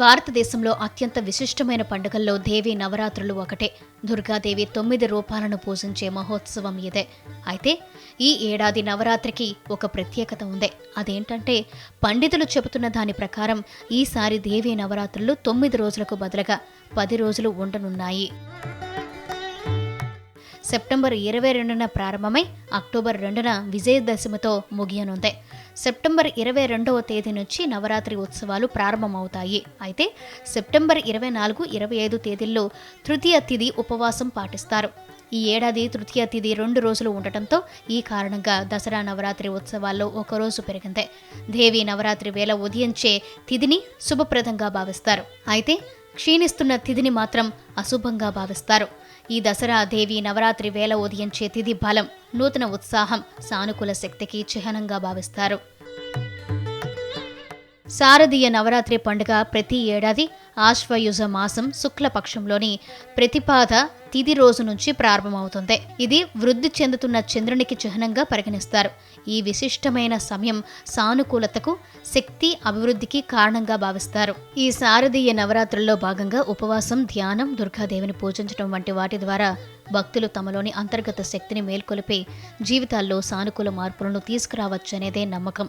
భారతదేశంలో అత్యంత విశిష్టమైన పండుగల్లో దేవి నవరాత్రులు ఒకటే. దుర్గాదేవి తొమ్మిది రూపాలను పూజించే మహోత్సవం ఇదే. అయితే ఈ ఏడాది నవరాత్రికి ఒక ప్రత్యేకత ఉంది. అదేంటంటే పండితులు చెబుతున్న దాని ప్రకారం ఈసారి దేవి నవరాత్రులు తొమ్మిది రోజులకు బదులుగా పది రోజులు ఉండనున్నాయి. సెప్టెంబర్ ఇరవై రెండున ప్రారంభమై అక్టోబర్ రెండున విజయదశమితో ముగియనుంది. సెప్టెంబర్ ఇరవై రెండవ తేదీ నుంచి నవరాత్రి ఉత్సవాలు ప్రారంభమవుతాయి. అయితే సెప్టెంబర్ ఇరవై నాలుగు ఇరవై ఐదు తేదీల్లో తృతీయ తిథి ఉపవాసం పాటిస్తారు. ఈ ఏడాది తృతీయ తిథి రెండు రోజులు ఉండటంతో ఈ కారణంగా దసరా నవరాత్రి ఉత్సవాల్లో ఒక రోజు పెరిగింది. దేవి నవరాత్రి వేళ ఉదయించే తిథిని శుభప్రదంగా భావిస్తారు. అయితే క్షీణిస్తున్న తిథిని మాత్రం అశుభంగా భావిస్తారు. ఈ దసరా దేవి నవరాత్రి వేళ ఉదయించే తిథి బలం నూతన ఉత్సాహం సానుకూల శక్తికి చిహ్నంగా భావిస్తారు. శారదీయ నవరాత్రి పండుగ ప్రతి ఏడాది ఆశ్వయుజ మాసం శుక్లపక్షంలోని ప్రతిపాద తిది రోజు నుంచి ప్రారంభమవుతుంది. ఇది వృద్ధి చెందుతున్న చంద్రునికి చిహ్నంగా పరిగణిస్తారు. ఈ విశిష్టమైన సమయం సానుకూలతకు శక్తి అభివృద్ధికి కారణంగా భావిస్తారు. ఈ శారదీయ నవరాత్రుల్లో భాగంగా ఉపవాసం ధ్యానం దుర్గాదేవిని పూజించడం వంటి వాటి ద్వారా భక్తులు తమలోని అంతర్గత శక్తిని మేల్కొలిపి జీవితాల్లో సానుకూల మార్పులను తీసుకురావచ్చనేదే నమ్మకం.